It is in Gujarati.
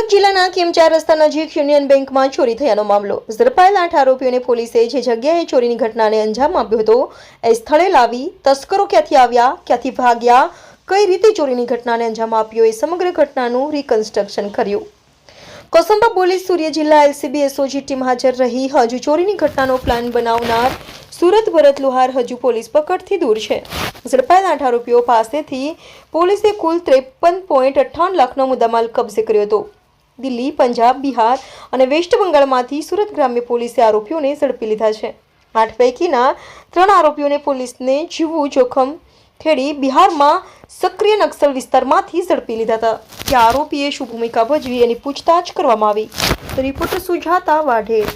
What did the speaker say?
કેમ ચાર રસ્તા નજીક યુનિયન બેંકમાં ચોરી થયાનો મામલો. ઝડપાયેલ આઠ આરોપીઓને પોલીસે જે જગ્યાએ ચોરીની ઘટનાને અંજામ આપ્યો હતો, એ સ્થળે લાવી તસ્કરો ક્યાંથી આવ્યા, ક્યાંથી ભાગ્યા, કઈ રીતે ચોરીની ઘટનાને અંજામ આપ્યો એ સમગ્ર ઘટનાનું રિકન્સ્ટ્રક્શન કર્યું. કોસંબા પોલીસ સૂર્ય જિલ્લા એલસીબી એસઓજી ટીમ હાજર રહી. હજુ ચોરીની ઘટનાનો પ્લાન બનાવનાર સુરત ભરત લુહાર હજુ પોલીસ પકડથી દૂર છે. ઝડપાયેલ આઠ આરોપીઓ પાસેથી પોલીસે કુલ ત્રેપન પોઈન્ટ અઠ્ઠાવન લાખનો મુદ્દામાલ કબજે કર્યો હતો. દિલ્હી, પંજાબ, બિહાર અને વેસ્ટ બંગાળમાંથી સુરત ગ્રામ્ય પોલીસે આરોપીઓને ઝડપી લીધા છે. આઠ પૈકીના ત્રણ આરોપીઓને પોલીસને જીવવું જોખમ ખેડી બિહારમાં સક્રિય નક્સલ વિસ્તારમાંથી ઝડપી લીધા હતા. કે આરોપીએ શું ભૂમિકા ભજવી એની પૂછતાછ કરવામાં આવી. રિપોર્ટર સુજાતા વાઢેર.